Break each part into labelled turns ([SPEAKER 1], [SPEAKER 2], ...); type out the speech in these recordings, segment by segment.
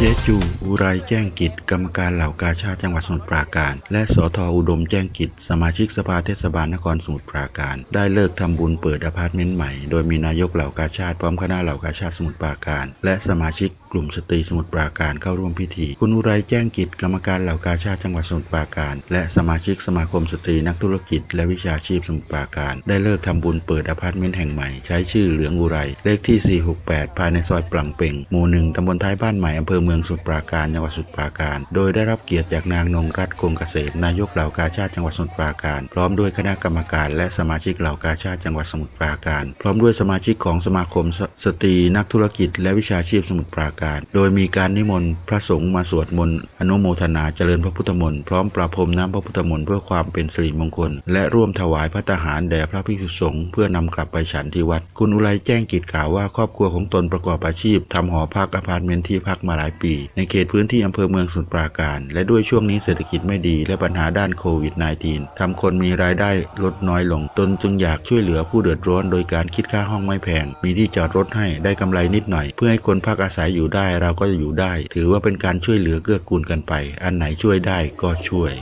[SPEAKER 1] เจู อุไรแจ้งกิจ กรรมการเหล่ากาชาติจังหวัดสมุทรปราการ และสทอุดมแจ้งกิจ สมาชิกสภาเทศบาลนครสมุทรปราการ ได้เลิกทำบุญเปิดอพาร์ตเมนต์ใหม่ โดยมีนายกเหล่ากาชาติพร้อมคณะเหล่ากาชาติสมุทรปราการ และสมาชิกกลุ่มสตรีสมุทรปราการเข้าร่วมพิธี คุณอุไรแจ้งกิจกรรมการเหล่ากาชาติจังหวัดสมุทรปราการ และสมาชิกสมาคมสตรีนักธุรกิจ และวิชาชีพสมุทรปราการ ได้เลิกทำบุญเปิดอพาร์ตเมนต์แห่งใหม่ ใช้ชื่อเหลืองอุไร เลขที่ 468 ภายในซอยปลังเป่งหมู่หนึ่งตำบลท้ายบ้านใหม่อำเภอเมืองสมุทรปราการจังหวัดสมุทรปราการ โดยได้รับเกียรติจากนางนงรัตน์คงเกษมนายกเหล่ากาชาติจังหวัดสมุทรปราการ พร้อมด้วยคณะกรรมการและสมาชิกเหล่ากาชาติจังหวัดสมุทรปราการ พร้อมด้วยสมาชิกของสมาคมสสตรีนักธุรกิจ และวิชาชีพสมุทรปราการโดยมีการนิมนต์พระสงฆ์มาสวดมนต์อนุโมทนาเจริญพระพุทธมนต์พร้อมประพรมน้ำพระพุทธมนต์เพื่อความเป็นสิริมงคล และร่วมถวายพระทหารแด่พระภิกษุสงฆ์เพื่อนำกลับไปฉันที่วัด คุณอุไรแจ้งกิจกล่าวว่าครอบครัวของตนประกอบอาชีพทำหอพักอพาร์ตเมนต์ที่พักมาหลายปี ในเขตพื้นที่อำเภอเมืองสมุทรปราการ และด้วยช่วงนี้เศรษฐกิจไม่ดี และปัญหาด้านโควิด -19 ทำคนมีรายได้ลดน้อยลง ตนจึงอยากช่วยเหลือผู้เดือดร้อน โดยการคิดค่าห้องไม่แพง มีที่จอดรถให้ได้กำไรนิดหน่อย เพื่อให้คนพักอาศัยอยู่ได้เราก็จะอยู่ได้ ถือว่าเป็นการช่วยเหลือเกื้อกูลกันไป อันไหนช่วยได้ก็ช่วย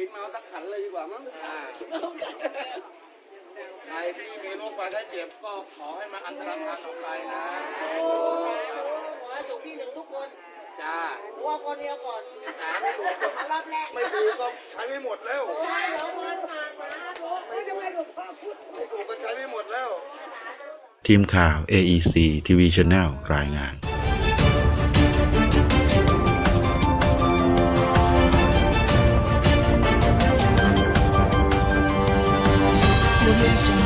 [SPEAKER 2] กินมาเอาสักขันเลยดีกว่ามั้งอ่าใครที่มีโรคไฟไข้เจ็บก็ขอให้มาอันตรธานออกไปนะ
[SPEAKER 3] ขอให้ถูกที่หนึ่งทุกคน
[SPEAKER 2] จ้า
[SPEAKER 3] หัวคนเดียวก่อน
[SPEAKER 2] หาไม่ถูกก็
[SPEAKER 3] รอบแรก
[SPEAKER 2] ไม่ถูกก็ใช้ไม่หมดแล้ว
[SPEAKER 3] ใช่เหรอมันผ่านมาถูกไม่ทำไมหลวงพ่อพูด
[SPEAKER 2] ไม่ถูกก็ใช้ไม่หมดแล้ว
[SPEAKER 1] ทีมข่าว AEC TV Channel รายงาน Thank you.